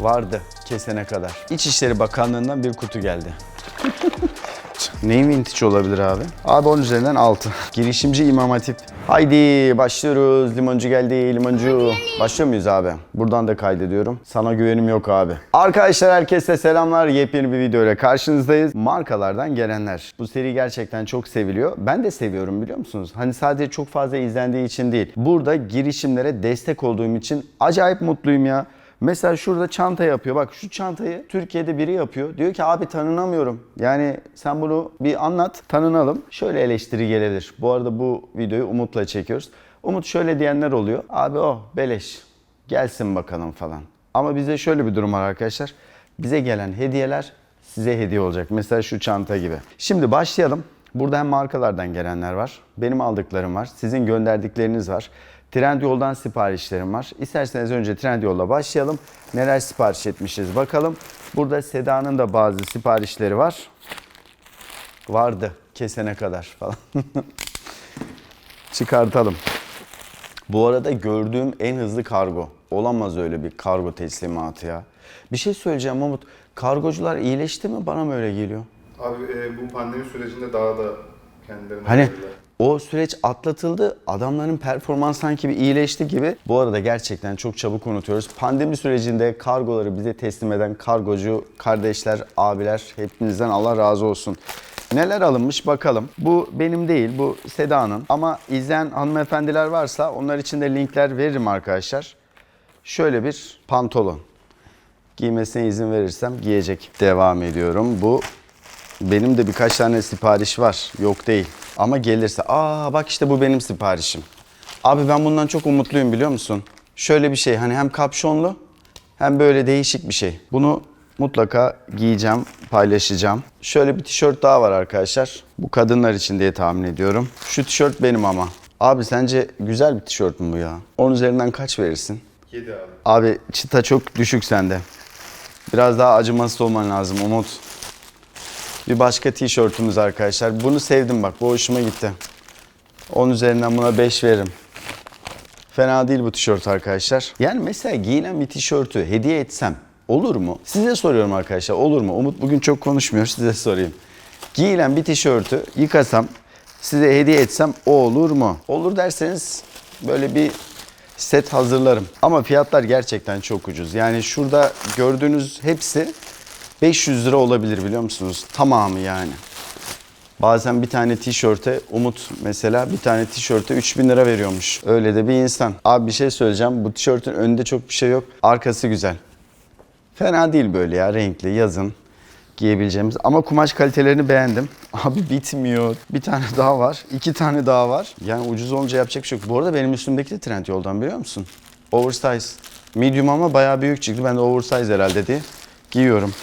Vardı kesene kadar. İçişleri Bakanlığı'ndan bir kutu geldi. Neyin vintage olabilir abi? Abi 10 üzerinden 6. Girişimci İmam Hatip. Haydi başlıyoruz. Limoncu geldi limoncu. Başlıyor muyuz abi? Buradan da kaydediyorum. Sana güvenim yok abi. Arkadaşlar herkese selamlar. Yepyeni bir video ile karşınızdayız. Markalardan gelenler. Bu seri gerçekten çok seviliyor. Ben de seviyorum biliyor musunuz? Hani sadece çok fazla izlendiği için değil. Burada girişimlere destek olduğum için acayip mutluyum ya. Mesela şurada çanta yapıyor. Bak şu çantayı Türkiye'de biri yapıyor. Diyor ki abi tanınamıyorum. Yani sen bunu bir anlat, tanınalım. Şöyle eleştiri gelebilir. Bu arada bu videoyu Umut'la çekiyoruz. Umut şöyle diyenler oluyor. Abi o beleş. Gelsin bakalım falan. Ama bize şöyle bir durum var arkadaşlar. Bize gelen hediyeler size hediye olacak. Mesela şu çanta gibi. Şimdi başlayalım. Burada hem markalardan gelenler var. Benim aldıklarım var. Sizin gönderdikleriniz var. Trendyol'dan siparişlerim var. İsterseniz önce Trendyol'la başlayalım. Neler sipariş etmişiz bakalım. Burada Seda'nın da bazı siparişleri var. Vardı kesene kadar falan. Çıkartalım. Bu arada gördüğüm en hızlı kargo. Olamaz öyle bir kargo teslimatı ya. Bir şey söyleyeceğim Umut. Kargocular iyileşti mi? Bana mı öyle geliyor? Abi e, bu pandemi sürecinde daha da kendilerine Hani. O süreç atlatıldı. Adamların performans sanki bir iyileşti gibi. Bu arada gerçekten çok çabuk unutuyoruz. Pandemi sürecinde kargoları bize teslim eden kargocu kardeşler, abiler hepinizden Allah razı olsun. Neler alınmış bakalım. Bu benim değil, bu Seda'nın. Ama izleyen hanımefendiler varsa onlar için de linkler veririm arkadaşlar. Şöyle bir pantolon. Giymesine izin verirsem giyecek. Devam ediyorum. Bu benim de birkaç tane sipariş var. Yok değil. Ama gelirse. Aa bak işte bu benim siparişim. Abi ben bundan çok umutluyum biliyor musun? Şöyle bir şey hani hem kapşonlu hem böyle değişik bir şey. Bunu mutlaka giyeceğim, paylaşacağım. Şöyle bir tişört daha var arkadaşlar. Bu kadınlar için diye tahmin ediyorum. Şu tişört benim ama. Abi sence güzel bir tişört mü bu ya? 10 üzerinden kaç verirsin? 7 abi. Abi çıta çok düşük sende. Biraz daha acımasız olman lazım Umut. Bir başka tişörtümüz arkadaşlar. Bunu sevdim bak. Bu hoşuma gitti. 10 üzerinden buna 5 veririm. Fena değil bu tişört arkadaşlar. Yani mesela giyilen bir tişörtü hediye etsem olur mu? Size soruyorum arkadaşlar olur mu? Umut bugün çok konuşmuyor size sorayım. Giyilen bir tişörtü yıkasam size hediye etsem o olur mu? Olur derseniz böyle bir set hazırlarım. Ama fiyatlar gerçekten çok ucuz. Yani şurada gördüğünüz hepsi 500 lira olabilir biliyor musunuz? Tamamı yani. Bazen bir tane tişörte Umut mesela bir tane tişörte 3000 lira veriyormuş. Öyle de bir insan. Abi bir şey söyleyeceğim. Bu tişörtün önünde çok bir şey yok. Arkası güzel. Fena değil böyle ya renkli yazın giyebileceğimiz. Ama kumaş kalitelerini beğendim. Abi bitmiyor. Bir tane daha var. iki tane daha var. Yani ucuz olunca yapacak bir şey yok. Bu arada benim üstümdeki de trend yoldan biliyor musun? Oversize. Medium ama bayağı büyük çıktı. Ben de oversize herhalde diye giyiyorum.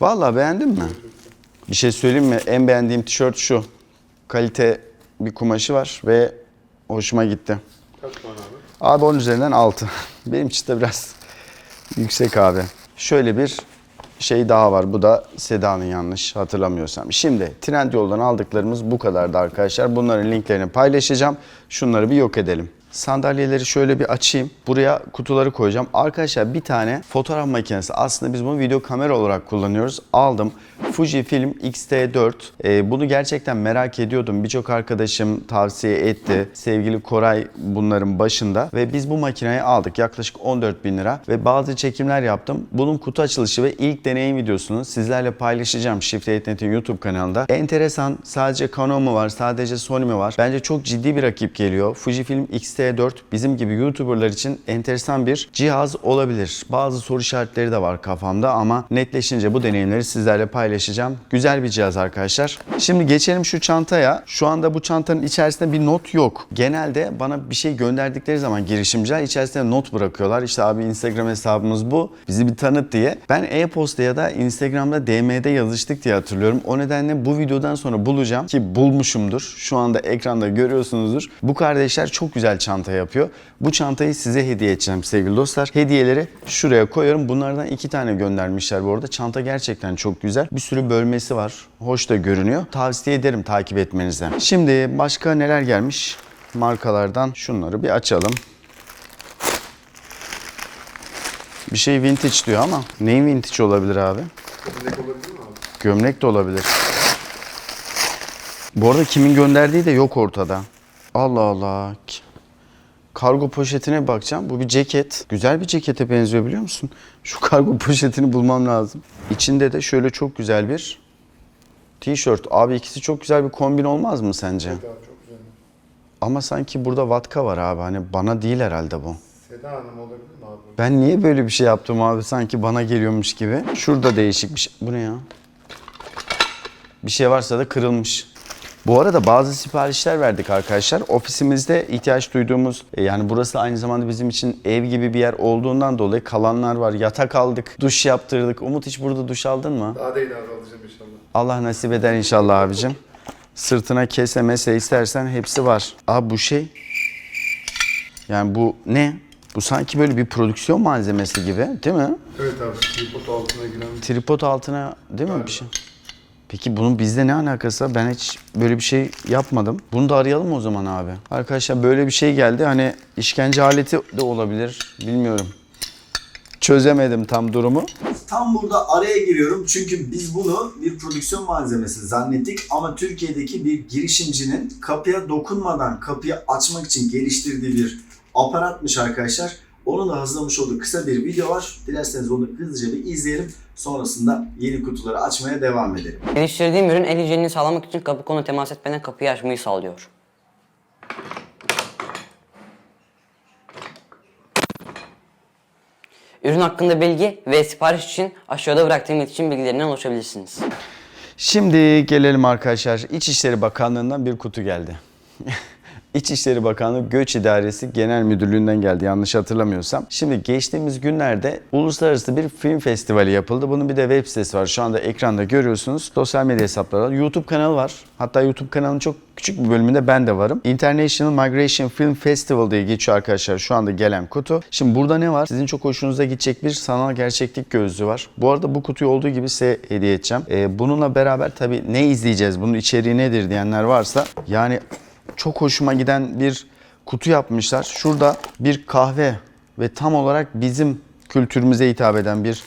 Vallahi beğendin mi? Bir şey söyleyeyim mi? En beğendiğim tişört şu. Kalite bir kumaşı var ve hoşuma gitti. Kaç puan abi? Abi 10 üzerinden 6. Benim için de biraz yüksek abi. Şöyle bir şey daha var. Bu da Seda'nın yanlış hatırlamıyorsam. Şimdi Trendyol'dan aldıklarımız bu kadardı arkadaşlar. Bunların linklerini paylaşacağım. Şunları bir yok edelim. Sandalyeleri şöyle bir açayım. Buraya kutuları koyacağım. Arkadaşlar bir tane fotoğraf makinesi. Aslında biz bunu video kamera olarak kullanıyoruz. Aldım. Fujifilm X-T4. Ee, bunu gerçekten merak ediyordum. Birçok arkadaşım tavsiye etti. Sevgili Koray bunların başında. Ve biz bu makineyi aldık. Yaklaşık 14 bin lira. Ve bazı çekimler yaptım. Bunun kutu açılışı ve ilk deneyim videosunu sizlerle paylaşacağım. Shift8net'in YouTube kanalında. Enteresan. Sadece Canon mu var? Sadece Sony mi var? Bence çok ciddi bir rakip geliyor. Fujifilm X-T4 bizim gibi YouTuber'lar için enteresan bir cihaz olabilir. Bazı soru işaretleri de var kafamda ama netleşince bu deneyimleri sizlerle paylaşacağım. Güzel bir cihaz arkadaşlar. Şimdi geçelim şu çantaya. Şu anda bu çantanın içerisinde bir not yok. Genelde bana bir şey gönderdikleri zaman girişimciler içerisinde not bırakıyorlar. İşte abi Instagram hesabımız bu. Bizi bir tanıt diye. Ben e-posta ya da Instagram'da DM'de yazıştık diye hatırlıyorum. O nedenle bu videodan sonra bulacağım ki bulmuşumdur. Şu anda ekranda görüyorsunuzdur. Bu kardeşler çok güzel çanta yapıyor. Bu çantayı size hediye edeceğim sevgili dostlar. Hediyeleri şuraya koyuyorum. Bunlardan iki tane göndermişler bu arada. Çanta gerçekten çok güzel. Bir sürü bölmesi var. Hoş da görünüyor. Tavsiye ederim takip etmenizi. Şimdi başka neler gelmiş? Markalardan şunları bir açalım. Bir şey vintage diyor ama neyin vintage olabilir abi? Gömlek olabilir mi abi? Gömlek de olabilir. Bu arada kimin gönderdiği de yok ortada. Allah Allah. Kargo poşetine bakacağım. Bu bir ceket. Güzel bir cekete benziyor biliyor musun? Şu kargo poşetini bulmam lazım. İçinde de şöyle çok güzel bir tişört. Abi ikisi çok güzel bir kombin olmaz mı sence? Seda çok güzel. Ama sanki burada vatka var abi. Hani bana değil herhalde bu. Seda Hanım olabilir mi abi? Ben niye böyle bir şey yaptım abi sanki bana geliyormuş gibi. Şurada değişik bir şey. Bu ne ya? Bir şey varsa da kırılmış. Bu arada bazı siparişler verdik arkadaşlar. Ofisimizde ihtiyaç duyduğumuz e, yani burası aynı zamanda bizim için ev gibi bir yer olduğundan dolayı kalanlar var. Yatak aldık, duş yaptırdık. Umut hiç burada duş aldın mı? Daha değil abi alacağım inşallah. Allah nasip eder inşallah abicim. Sırtına kese mese istersen hepsi var. Abi bu şey yani bu ne? Bu sanki böyle bir prodüksiyon malzemesi gibi değil mi? Evet abi tripod altına giren Tripod altına değil mi bir şey? Peki bunun bizde ne alakası var? Ben hiç böyle bir şey yapmadım. Bunu da arayalım o zaman abi. Arkadaşlar böyle bir şey geldi. Hani işkence aleti de olabilir. Bilmiyorum. Çözemedim tam durumu. Tam burada araya giriyorum çünkü biz bunu bir prodüksiyon malzemesi zannettik ama Türkiye'deki bir girişimcinin kapıya dokunmadan kapıyı açmak için geliştirdiği bir aparatmış arkadaşlar. Onu da hazırlamış olduğu kısa bir video var. Dilerseniz onu hızlıca bir izleyelim. Sonrasında yeni kutuları açmaya devam edelim. Geliştirdiğim ürün el hijyenini sağlamak için kapı konu temas etmeden kapıyı açmayı sağlıyor. Ürün hakkında bilgi ve sipariş için aşağıda bıraktığım iletişim bilgilerinden ulaşabilirsiniz. Şimdi gelelim arkadaşlar. İçişleri Bakanlığı'ndan bir kutu geldi. İçişleri Bakanlığı Göç İdaresi Genel Müdürlüğü'nden geldi yanlış hatırlamıyorsam. Şimdi geçtiğimiz günlerde uluslararası bir film festivali yapıldı. Bunun bir de web sitesi var. Şu anda ekranda görüyorsunuz. Sosyal medya hesapları var. YouTube kanalı var. Hatta YouTube kanalının çok küçük bir bölümünde ben de varım. International Migration Film Festival diye geçiyor arkadaşlar şu anda gelen kutu. Şimdi burada ne var? Sizin çok hoşunuza gidecek bir sanal gerçeklik gözlüğü var. Bu arada bu kutuyu olduğu gibi size hediye edeceğim. Ee, bununla beraber tabii ne izleyeceğiz? Bunun içeriği nedir diyenler varsa yani çok hoşuma giden bir kutu yapmışlar. Şurada bir kahve ve tam olarak bizim kültürümüze hitap eden bir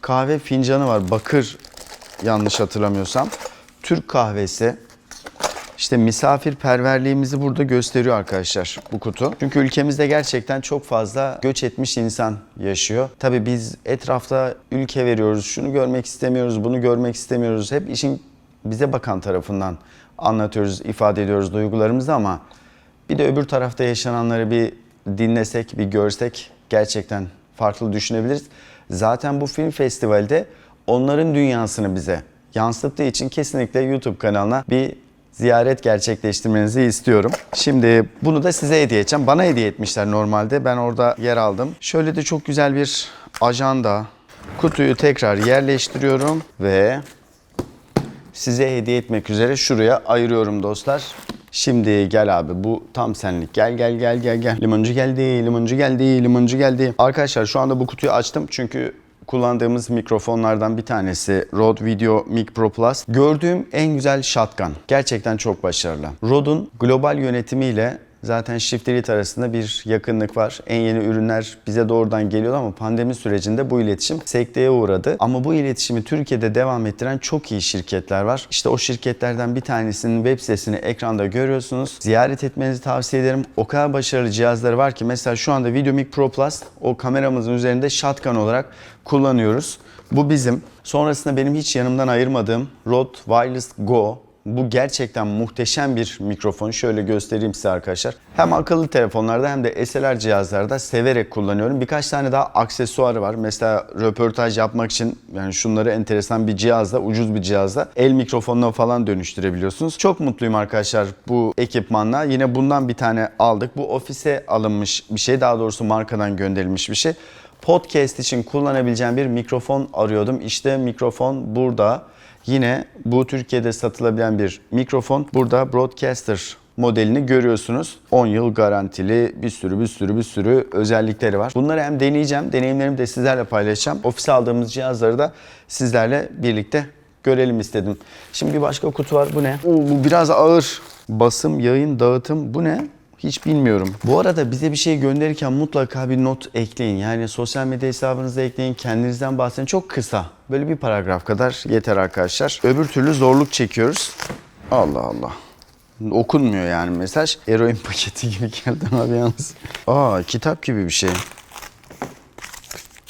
kahve fincanı var. Bakır yanlış hatırlamıyorsam. Türk kahvesi. İşte misafirperverliğimizi burada gösteriyor arkadaşlar bu kutu. Çünkü ülkemizde gerçekten çok fazla göç etmiş insan yaşıyor. Tabii biz etrafta ülke veriyoruz, şunu görmek istemiyoruz, bunu görmek istemiyoruz. Hep işin bize bakan tarafından anlatıyoruz, ifade ediyoruz duygularımızı ama bir de öbür tarafta yaşananları bir dinlesek, bir görsek gerçekten farklı düşünebiliriz. Zaten bu film festivalde onların dünyasını bize yansıttığı için kesinlikle YouTube kanalına bir ziyaret gerçekleştirmenizi istiyorum. Şimdi bunu da size hediye edeceğim. Bana hediye etmişler normalde. Ben orada yer aldım. Şöyle de çok güzel bir ajanda. Kutuyu tekrar yerleştiriyorum ve size hediye etmek üzere şuraya ayırıyorum dostlar. Şimdi gel abi bu tam senlik. Gel gel gel gel gel. Limoncu geldi, limoncu geldi, limoncu geldi. Arkadaşlar şu anda bu kutuyu açtım çünkü kullandığımız mikrofonlardan bir tanesi Rode Video Mic Pro Plus. Gördüğüm en güzel shotgun. Gerçekten çok başarılı. Rode'un global yönetimiyle Zaten Shift arasında bir yakınlık var. En yeni ürünler bize doğrudan geliyor ama pandemi sürecinde bu iletişim sekteye uğradı. Ama bu iletişimi Türkiye'de devam ettiren çok iyi şirketler var. İşte o şirketlerden bir tanesinin web sitesini ekranda görüyorsunuz. Ziyaret etmenizi tavsiye ederim. O kadar başarılı cihazları var ki mesela şu anda VideoMic Pro Plus o kameramızın üzerinde shotgun olarak kullanıyoruz. Bu bizim. Sonrasında benim hiç yanımdan ayırmadığım Rode Wireless Go bu gerçekten muhteşem bir mikrofon. Şöyle göstereyim size arkadaşlar. Hem akıllı telefonlarda hem de SLR cihazlarda severek kullanıyorum. Birkaç tane daha aksesuarı var. Mesela röportaj yapmak için yani şunları enteresan bir cihazla, ucuz bir cihazla el mikrofonuna falan dönüştürebiliyorsunuz. Çok mutluyum arkadaşlar bu ekipmanla. Yine bundan bir tane aldık. Bu ofise alınmış bir şey. Daha doğrusu markadan gönderilmiş bir şey. Podcast için kullanabileceğim bir mikrofon arıyordum. İşte mikrofon burada. Yine bu Türkiye'de satılabilen bir mikrofon. Burada Broadcaster modelini görüyorsunuz. 10 yıl garantili bir sürü bir sürü bir sürü özellikleri var. Bunları hem deneyeceğim, deneyimlerimi de sizlerle paylaşacağım. Ofise aldığımız cihazları da sizlerle birlikte görelim istedim. Şimdi bir başka kutu var. Bu ne? Oo, bu biraz ağır. Basım, yayın, dağıtım. Bu ne? Hiç bilmiyorum. Bu arada bize bir şey gönderirken mutlaka bir not ekleyin. Yani sosyal medya hesabınıza ekleyin. Kendinizden bahsedin. Çok kısa. Böyle bir paragraf kadar yeter arkadaşlar. Öbür türlü zorluk çekiyoruz. Allah Allah. Okunmuyor yani mesaj. Eroin paketi gibi geldi abi yalnız. Aa kitap gibi bir şey.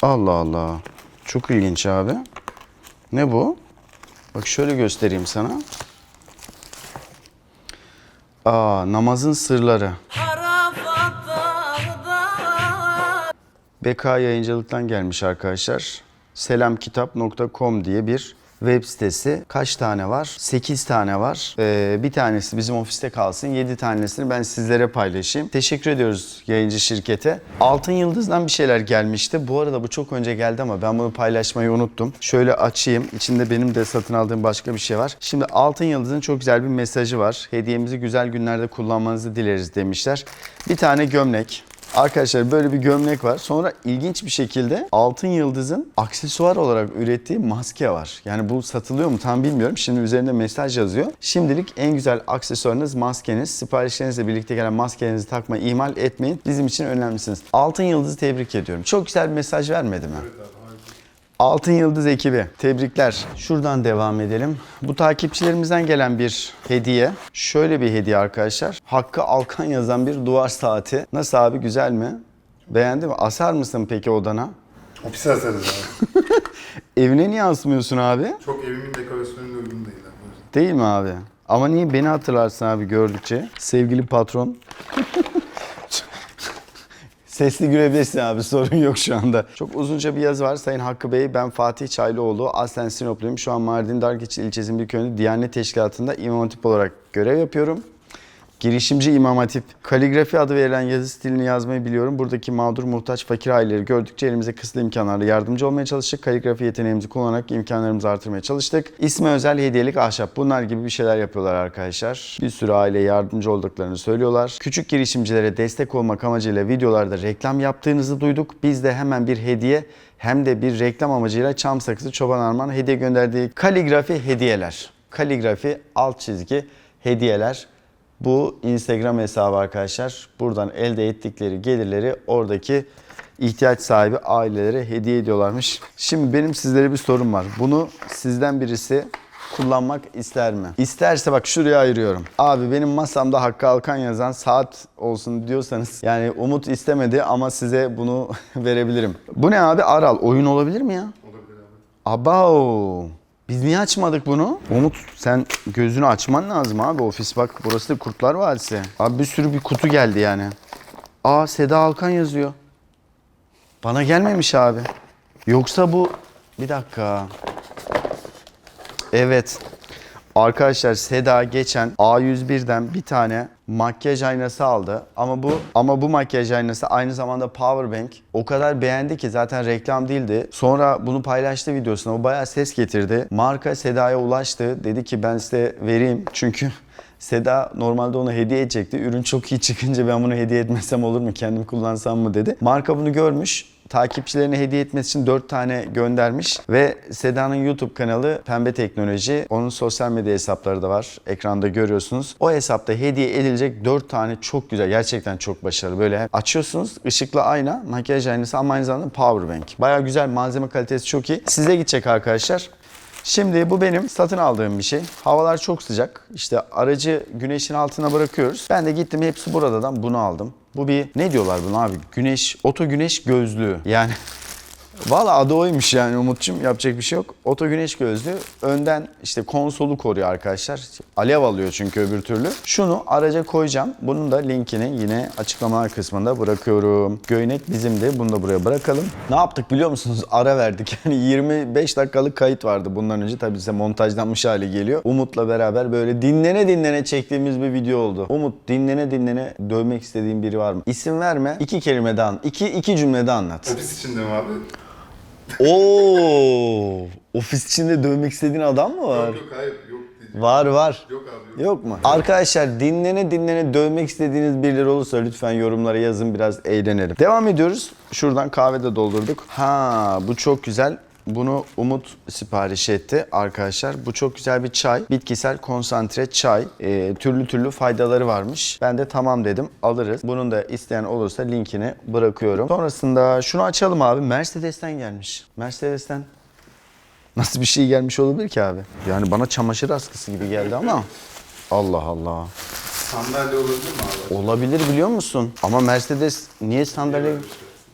Allah Allah. Çok ilginç abi. Ne bu? Bak şöyle göstereyim sana. Aa namazın sırları. BK yayıncılıktan gelmiş arkadaşlar. Selamkitap.com diye bir web sitesi. Kaç tane var? 8 tane var. Ee, bir tanesi bizim ofiste kalsın. 7 tanesini ben sizlere paylaşayım. Teşekkür ediyoruz yayıncı şirkete. Altın Yıldız'dan bir şeyler gelmişti. Bu arada bu çok önce geldi ama ben bunu paylaşmayı unuttum. Şöyle açayım. İçinde benim de satın aldığım başka bir şey var. Şimdi Altın Yıldız'ın çok güzel bir mesajı var. Hediyemizi güzel günlerde kullanmanızı dileriz demişler. Bir tane gömlek. Arkadaşlar böyle bir gömlek var. Sonra ilginç bir şekilde Altın Yıldız'ın aksesuar olarak ürettiği maske var. Yani bu satılıyor mu tam bilmiyorum. Şimdi üzerinde mesaj yazıyor. Şimdilik en güzel aksesuarınız maskeniz. Siparişlerinizle birlikte gelen maskelerinizi takmayı ihmal etmeyin. Bizim için önemlisiniz. Altın Yıldız'ı tebrik ediyorum. Çok güzel bir mesaj vermedi mi? Altın Yıldız ekibi tebrikler. Şuradan devam edelim. Bu takipçilerimizden gelen bir hediye. Şöyle bir hediye arkadaşlar. Hakkı Alkan yazan bir duvar saati. Nasıl abi güzel mi? Beğendin mi? Asar mısın peki odana? Ofise asarız abi. Evine niye asmıyorsun abi? Çok evimin dekorasyonuna uygun değil abi. Değil mi abi? Ama niye beni hatırlarsın abi gördükçe? Sevgili patron. Sesli gülebilirsin abi sorun yok şu anda. Çok uzunca bir yazı var. Sayın Hakkı Bey ben Fatih Çaylıoğlu. Aslen Sinopluyum. Şu an Mardin Dargeçil ilçesinin bir köyünde Diyanet Teşkilatı'nda İmam Hatip olarak görev yapıyorum. Girişimci İmam Hatip. Kaligrafi adı verilen yazı stilini yazmayı biliyorum. Buradaki mağdur, muhtaç, fakir aileleri gördükçe elimize kısıtlı imkanlarla yardımcı olmaya çalıştık. Kaligrafi yeteneğimizi kullanarak imkanlarımızı artırmaya çalıştık. İsme özel hediyelik ahşap. Bunlar gibi bir şeyler yapıyorlar arkadaşlar. Bir sürü aileye yardımcı olduklarını söylüyorlar. Küçük girişimcilere destek olmak amacıyla videolarda reklam yaptığınızı duyduk. Biz de hemen bir hediye hem de bir reklam amacıyla çam sakızı çoban armağan hediye gönderdiği kaligrafi hediyeler. Kaligrafi alt çizgi hediyeler. Bu Instagram hesabı arkadaşlar. Buradan elde ettikleri gelirleri oradaki ihtiyaç sahibi ailelere hediye ediyorlarmış. Şimdi benim sizlere bir sorum var. Bunu sizden birisi kullanmak ister mi? İsterse bak şuraya ayırıyorum. Abi benim masamda Hakkı Alkan yazan saat olsun diyorsanız yani Umut istemedi ama size bunu verebilirim. Bu ne abi? Aral. Oyun olabilir mi ya? Olabilir abi. Abao. Biz niye açmadık bunu? Umut sen gözünü açman lazım abi ofis bak burası da Kurtlar Vadisi. Abi bir sürü bir kutu geldi yani. Aa Seda Alkan yazıyor. Bana gelmemiş abi. Yoksa bu... Bir dakika. Evet. Arkadaşlar Seda geçen A101'den bir tane makyaj aynası aldı. Ama bu ama bu makyaj aynası aynı zamanda power bank. O kadar beğendi ki zaten reklam değildi. Sonra bunu paylaştı videosuna. O bayağı ses getirdi. Marka Seda'ya ulaştı. Dedi ki ben size vereyim. Çünkü Seda normalde ona hediye edecekti. Ürün çok iyi çıkınca ben bunu hediye etmesem olur mu? Kendim kullansam mı dedi. Marka bunu görmüş takipçilerine hediye etmesi için 4 tane göndermiş ve Seda'nın YouTube kanalı Pembe Teknoloji. Onun sosyal medya hesapları da var. Ekranda görüyorsunuz. O hesapta hediye edilecek 4 tane çok güzel, gerçekten çok başarılı. Böyle açıyorsunuz, ışıklı ayna, makyaj aynası ama aynı zamanda power bank. Baya güzel, malzeme kalitesi çok iyi. Size gidecek arkadaşlar. Şimdi bu benim satın aldığım bir şey. Havalar çok sıcak. İşte aracı güneşin altına bırakıyoruz. Ben de gittim hepsi buradan bunu aldım. Bu bir ne diyorlar buna abi? Güneş, oto güneş gözlüğü. Yani Valla adı oymuş yani Umut'cum yapacak bir şey yok. Oto güneş gözlüğü önden işte konsolu koruyor arkadaşlar. Alev alıyor çünkü öbür türlü. Şunu araca koyacağım. Bunun da linkini yine açıklamalar kısmında bırakıyorum. Göynek bizim de bunu da buraya bırakalım. Ne yaptık biliyor musunuz? Ara verdik. Yani 25 dakikalık kayıt vardı bundan önce. Tabii size montajlanmış hali geliyor. Umut'la beraber böyle dinlene dinlene çektiğimiz bir video oldu. Umut dinlene dinlene dövmek istediğin biri var mı? İsim verme. İki kelimede an, iki, iki cümlede anlat. Ofis içinde mi abi? Oo, ofis içinde dövmek istediğin adam mı var? Yok yok hayır yok diyeceğim. Var var. Yok abi yok. Yok mu? Arkadaşlar dinlene dinlene dövmek istediğiniz birileri olursa lütfen yorumlara yazın biraz eğlenelim. Devam ediyoruz. Şuradan kahve de doldurduk. Ha bu çok güzel. Bunu Umut sipariş etti arkadaşlar. Bu çok güzel bir çay. Bitkisel konsantre çay. Ee, türlü türlü faydaları varmış. Ben de tamam dedim alırız. Bunun da isteyen olursa linkini bırakıyorum. Sonrasında şunu açalım abi. Mercedes'ten gelmiş. Mercedes'ten nasıl bir şey gelmiş olabilir ki abi? Yani bana çamaşır askısı gibi geldi ama Allah Allah. Sandalye olabilir mi abi? Olabilir biliyor musun? Ama Mercedes niye sandalye...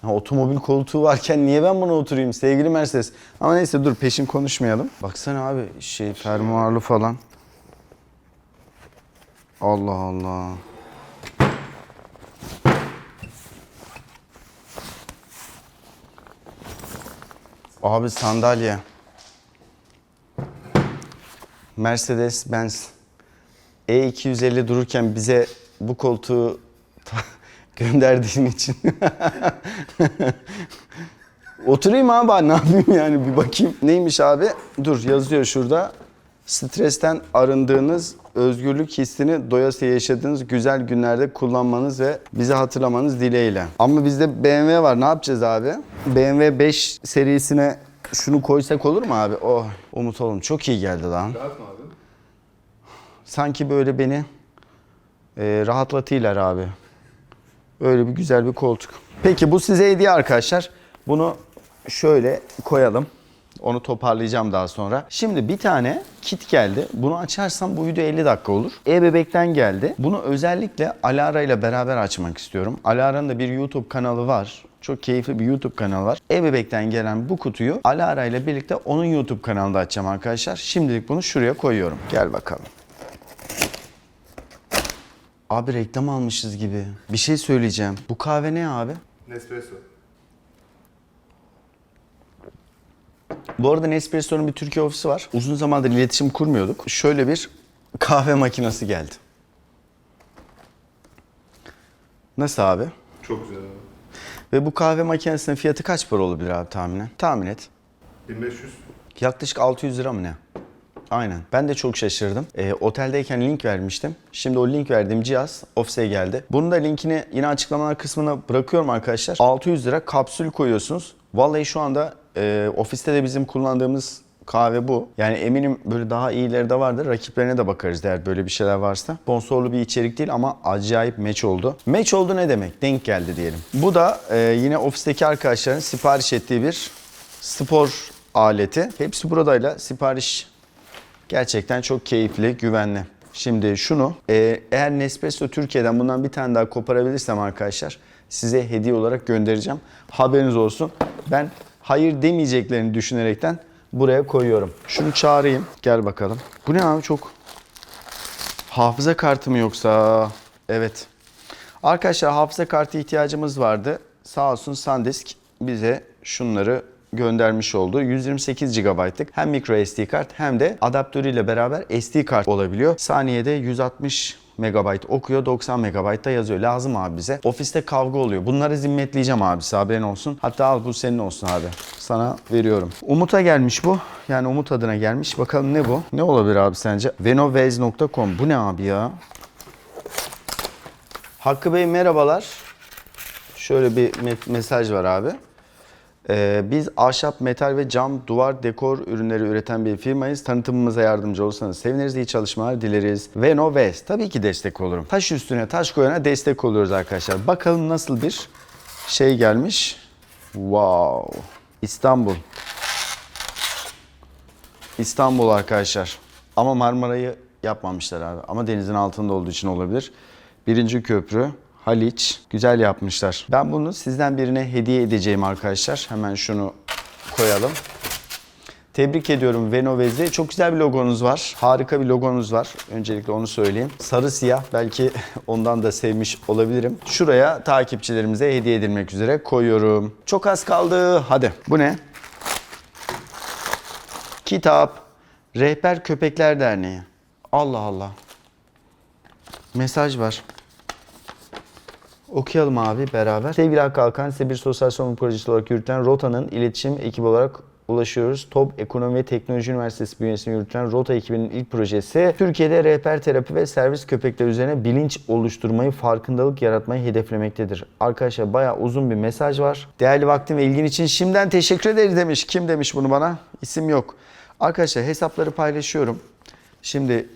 Ha, otomobil koltuğu varken niye ben buna oturayım sevgili Mercedes? Ama neyse dur peşin konuşmayalım. Baksana abi şey fermuarlı falan. Allah Allah. Abi sandalye. Mercedes Benz E250 dururken bize bu koltuğu gönderdiğin için. Oturayım abi ne yapayım yani bir bakayım. Neymiş abi? Dur yazıyor şurada. Stresten arındığınız, özgürlük hissini doyasıya yaşadığınız güzel günlerde kullanmanız ve bizi hatırlamanız dileğiyle. Ama bizde BMW var. Ne yapacağız abi? BMW 5 serisine şunu koysak olur mu abi? Oh Umut oğlum çok iyi geldi lan. Rahat mı abi? Sanki böyle beni e, rahatlatıyorlar abi. Öyle bir güzel bir koltuk. Peki bu size hediye arkadaşlar. Bunu şöyle koyalım. Onu toparlayacağım daha sonra. Şimdi bir tane kit geldi. Bunu açarsam bu video 50 dakika olur. E-Bebek'ten geldi. Bunu özellikle Alara ile beraber açmak istiyorum. Alara'nın da bir YouTube kanalı var. Çok keyifli bir YouTube kanalı var. E-Bebek'ten gelen bu kutuyu Alara ile birlikte onun YouTube kanalında açacağım arkadaşlar. Şimdilik bunu şuraya koyuyorum. Gel bakalım. Abi reklam almışız gibi. Bir şey söyleyeceğim. Bu kahve ne abi? Nespresso. Bu arada Nespresso'nun bir Türkiye ofisi var. Uzun zamandır iletişim kurmuyorduk. Şöyle bir kahve makinesi geldi. Nasıl abi? Çok güzel abi. Ve bu kahve makinesinin fiyatı kaç para olabilir abi tahminen? Tahmin et. 1500. Yaklaşık 600 lira mı ne? Aynen. Ben de çok şaşırdım. Ee, oteldeyken link vermiştim. Şimdi o link verdiğim cihaz ofise geldi. Bunun da linkini yine açıklamalar kısmına bırakıyorum arkadaşlar. 600 lira kapsül koyuyorsunuz. Vallahi şu anda e, ofiste de bizim kullandığımız kahve bu. Yani eminim böyle daha iyileri de vardır. Rakiplerine de bakarız eğer böyle bir şeyler varsa. Sponsorlu bir içerik değil ama acayip meç oldu. Meç oldu ne demek? Denk geldi diyelim. Bu da e, yine ofisteki arkadaşların sipariş ettiği bir spor aleti. Hepsi buradayla sipariş Gerçekten çok keyifli, güvenli. Şimdi şunu, e, eğer Nespresso Türkiye'den bundan bir tane daha koparabilirsem arkadaşlar size hediye olarak göndereceğim. Haberiniz olsun. Ben hayır demeyeceklerini düşünerekten buraya koyuyorum. Şunu çağırayım. Gel bakalım. Bu ne abi çok hafıza kartı mı yoksa? Evet. Arkadaşlar hafıza kartı ihtiyacımız vardı. Sağ olsun SanDisk bize şunları göndermiş oldu. 128 GB'lık hem micro SD kart hem de adaptörüyle beraber SD kart olabiliyor. Saniyede 160 MB okuyor, 90 MB da yazıyor. Lazım abi bize. Ofiste kavga oluyor. Bunları zimmetleyeceğim abi haberin olsun. Hatta al bu senin olsun abi. Sana veriyorum. Umut'a gelmiş bu. Yani Umut adına gelmiş. Bakalım ne bu? Ne olabilir abi sence? venovez.com. Bu ne abi ya? Hakkı Bey merhabalar. Şöyle bir me- mesaj var abi. Ee, biz ahşap, metal ve cam, duvar, dekor ürünleri üreten bir firmayız. Tanıtımımıza yardımcı olursanız seviniriz. İyi çalışmalar dileriz. Veno West. Tabii ki destek olurum. Taş üstüne taş koyana destek oluyoruz arkadaşlar. Bakalım nasıl bir şey gelmiş. Wow. İstanbul. İstanbul arkadaşlar. Ama Marmara'yı yapmamışlar abi. Ama denizin altında olduğu için olabilir. Birinci köprü, Haliç. Güzel yapmışlar. Ben bunu sizden birine hediye edeceğim arkadaşlar. Hemen şunu koyalım. Tebrik ediyorum Venovez'i. Çok güzel bir logonuz var. Harika bir logonuz var. Öncelikle onu söyleyeyim. Sarı siyah. Belki ondan da sevmiş olabilirim. Şuraya takipçilerimize hediye edilmek üzere koyuyorum. Çok az kaldı. Hadi. Bu ne? Kitap. Rehber Köpekler Derneği. Allah Allah. Mesaj var. Okuyalım abi beraber. Sevgili Hakkı Alkan, size bir sosyal sorumluluk projesi olarak yürütülen ROTA'nın iletişim ekibi olarak ulaşıyoruz. Top Ekonomi ve Teknoloji Üniversitesi bünyesinde yürütülen Rota ekibinin ilk projesi Türkiye'de rehber terapi ve servis köpekler üzerine bilinç oluşturmayı, farkındalık yaratmayı hedeflemektedir. Arkadaşlar bayağı uzun bir mesaj var. Değerli vaktin ve ilgin için şimdiden teşekkür ederiz demiş. Kim demiş bunu bana? İsim yok. Arkadaşlar hesapları paylaşıyorum. Şimdi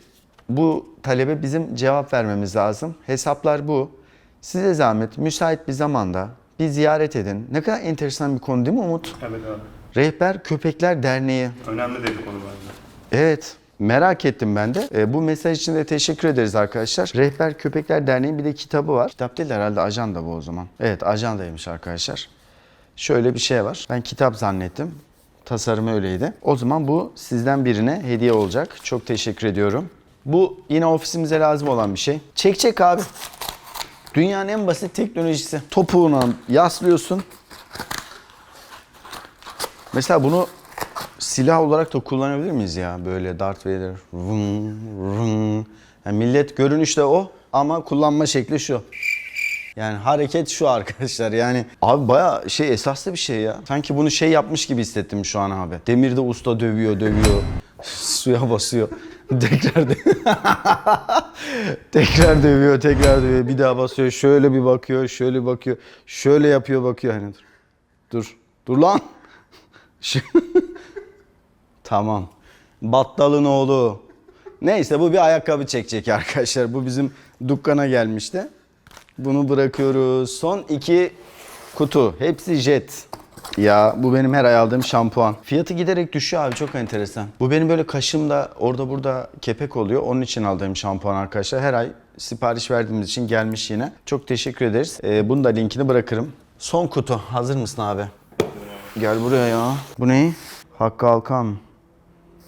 bu talebe bizim cevap vermemiz lazım. Hesaplar bu. Size zahmet müsait bir zamanda bir ziyaret edin. Ne kadar enteresan bir konu değil mi Umut? Evet abi. Rehber Köpekler Derneği. Önemli de bir konu bence. Evet. Merak ettim ben de. E, bu mesaj için de teşekkür ederiz arkadaşlar. Rehber Köpekler Derneği'nin bir de kitabı var. Kitap değil herhalde ajanda bu o zaman. Evet ajandaymış arkadaşlar. Şöyle bir şey var. Ben kitap zannettim. Tasarımı öyleydi. O zaman bu sizden birine hediye olacak. Çok teşekkür ediyorum. Bu yine ofisimize lazım olan bir şey. Çek çek abi. Dünyanın en basit teknolojisi. Topuğuna yaslıyorsun. Mesela bunu silah olarak da kullanabilir miyiz ya? Böyle Darth Vader. Vın, vın. Yani millet görünüşte o ama kullanma şekli şu. Yani hareket şu arkadaşlar yani. Abi baya şey esaslı bir şey ya. Sanki bunu şey yapmış gibi hissettim şu an abi. Demirde usta dövüyor dövüyor. Suya basıyor. tekrar tekrar dövüyor, tekrar dövüyor. Bir daha basıyor. Şöyle bir bakıyor, şöyle bir bakıyor. Şöyle yapıyor, bakıyor hani dur. Dur. Dur lan. Tamam. Battalın oğlu. Neyse bu bir ayakkabı çekecek arkadaşlar. Bu bizim dükkana gelmişti. Bunu bırakıyoruz. Son iki kutu. Hepsi jet. Ya bu benim her ay aldığım şampuan. Fiyatı giderek düşüyor abi çok enteresan. Bu benim böyle kaşımda orada burada kepek oluyor. Onun için aldığım şampuan arkadaşlar. Her ay sipariş verdiğimiz için gelmiş yine. Çok teşekkür ederiz. Ee, bunu da linkini bırakırım. Son kutu. Hazır mısın abi? Gel buraya ya. Bu ne? Hakkı Alkan.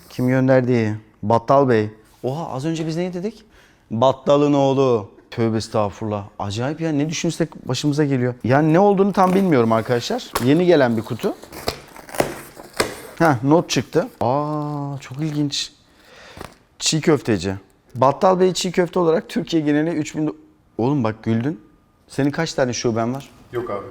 Kim gönderdi? Battal Bey. Oha az önce biz ne dedik? Battalın oğlu. Tövbe estağfurullah. Acayip ya ne düşünsek başımıza geliyor. Yani ne olduğunu tam bilmiyorum arkadaşlar. Yeni gelen bir kutu. Ha not çıktı. Aa çok ilginç. Çiğ köfteci. Battal Bey çiğ köfte olarak Türkiye geneli 3000... do- Oğlum bak güldün. Senin kaç tane şuben var? Yok abi.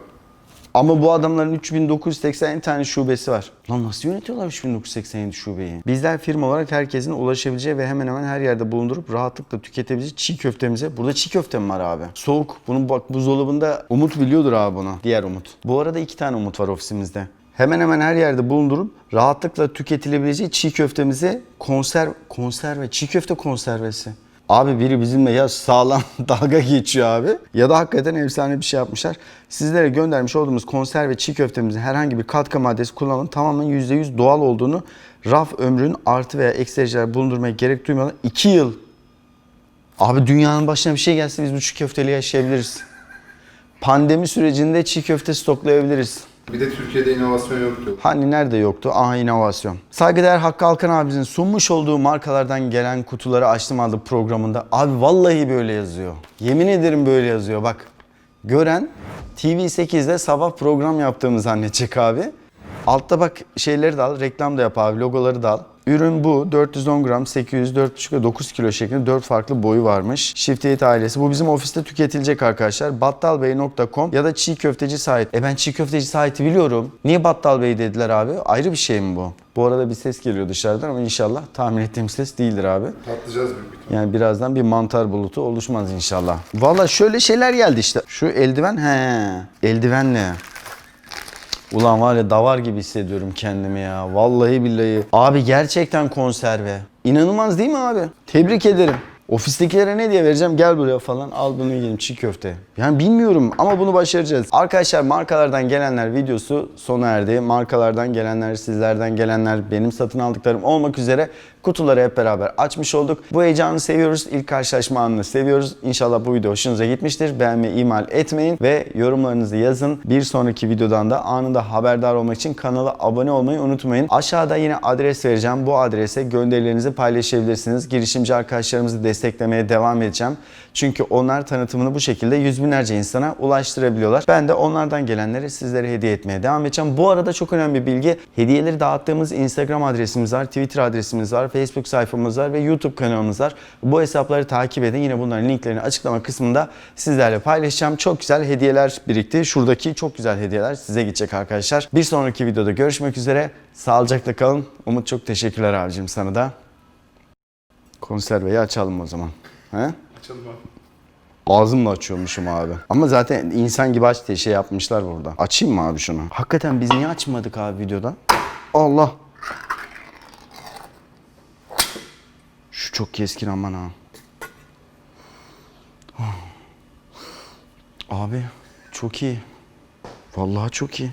Ama bu adamların 3980 tane şubesi var. Lan nasıl yönetiyorlar 3987 şubeyi? Bizler firma olarak herkesin ulaşabileceği ve hemen hemen her yerde bulundurup rahatlıkla tüketebileceği çiğ köftemize. Burada çiğ köfte mi var abi? Soğuk. Bunun bak buzdolabında Umut biliyordur abi bunu. Diğer Umut. Bu arada iki tane Umut var ofisimizde. Hemen hemen her yerde bulundurup rahatlıkla tüketilebileceği çiğ köftemize konserv konserve çiğ köfte konservesi. Abi biri bizimle ya sağlam dalga geçiyor abi ya da hakikaten efsane bir şey yapmışlar. Sizlere göndermiş olduğumuz konserve çiğ köftemizin herhangi bir katkı maddesi kullanılmadan tamamen %100 doğal olduğunu raf ömrünün artı veya eksi dereceler bulundurmaya gerek duymadan 2 yıl. Abi dünyanın başına bir şey gelse biz bu çiğ köfteli yaşayabiliriz. Pandemi sürecinde çiğ köfte stoklayabiliriz. Bir de Türkiye'de inovasyon yoktu. Hani nerede yoktu? Aha inovasyon. Saygıdeğer Hakkı Alkan abimizin sunmuş olduğu markalardan gelen kutuları açtım aldım programında. Abi vallahi böyle yazıyor. Yemin ederim böyle yazıyor bak. Gören TV8'de sabah program yaptığımı zannedecek abi. Altta bak şeyleri de al, reklam da yap abi, logoları da al. Ürün bu. 410 gram, 800, 4,5 ve 9 kilo şeklinde 4 farklı boyu varmış. Shift Eat ailesi. Bu bizim ofiste tüketilecek arkadaşlar. Battalbey.com ya da çiğ köfteci site. E ben çiğ köfteci site'i biliyorum. Niye Battal Bey dediler abi? Ayrı bir şey mi bu? Bu arada bir ses geliyor dışarıdan ama inşallah tahmin ettiğim ses değildir abi. Patlayacağız büyük bir ihtimalle. Yani birazdan bir mantar bulutu oluşmaz inşallah. Valla şöyle şeyler geldi işte. Şu eldiven he. Eldivenle. Ulan var ya davar gibi hissediyorum kendimi ya. Vallahi billahi. Abi gerçekten konserve. İnanılmaz değil mi abi? Tebrik ederim. Ofistekilere ne diye vereceğim? Gel buraya falan. Al bunu yiyelim çiğ köfte. Yani bilmiyorum ama bunu başaracağız. Arkadaşlar markalardan gelenler videosu sona erdi. Markalardan gelenler, sizlerden gelenler, benim satın aldıklarım olmak üzere kutuları hep beraber açmış olduk. Bu heyecanı seviyoruz. İlk karşılaşma anını seviyoruz. İnşallah bu video hoşunuza gitmiştir. Beğenmeyi ihmal etmeyin ve yorumlarınızı yazın. Bir sonraki videodan da anında haberdar olmak için kanala abone olmayı unutmayın. Aşağıda yine adres vereceğim. Bu adrese gönderilerinizi paylaşabilirsiniz. Girişimci arkadaşlarımızı desteklemeye devam edeceğim. Çünkü onlar tanıtımını bu şekilde yüz binlerce insana ulaştırabiliyorlar. Ben de onlardan gelenleri sizlere hediye etmeye devam edeceğim. Bu arada çok önemli bir bilgi. Hediyeleri dağıttığımız Instagram adresimiz var, Twitter adresimiz var, Facebook sayfamız var ve YouTube kanalımız var. Bu hesapları takip edin. Yine bunların linklerini açıklama kısmında sizlerle paylaşacağım. Çok güzel hediyeler birikti. Şuradaki çok güzel hediyeler size gidecek arkadaşlar. Bir sonraki videoda görüşmek üzere. Sağlıcakla kalın. Umut çok teşekkürler abicim sana da. Konserveyi açalım o zaman. He? Açalım abi. Ağzımla açıyormuşum abi. Ama zaten insan gibi aç diye şey yapmışlar burada. Açayım mı abi şunu? Hakikaten biz niye açmadık abi videoda? Allah. Şu çok keskin aman ha. Abi çok iyi. Vallahi çok iyi.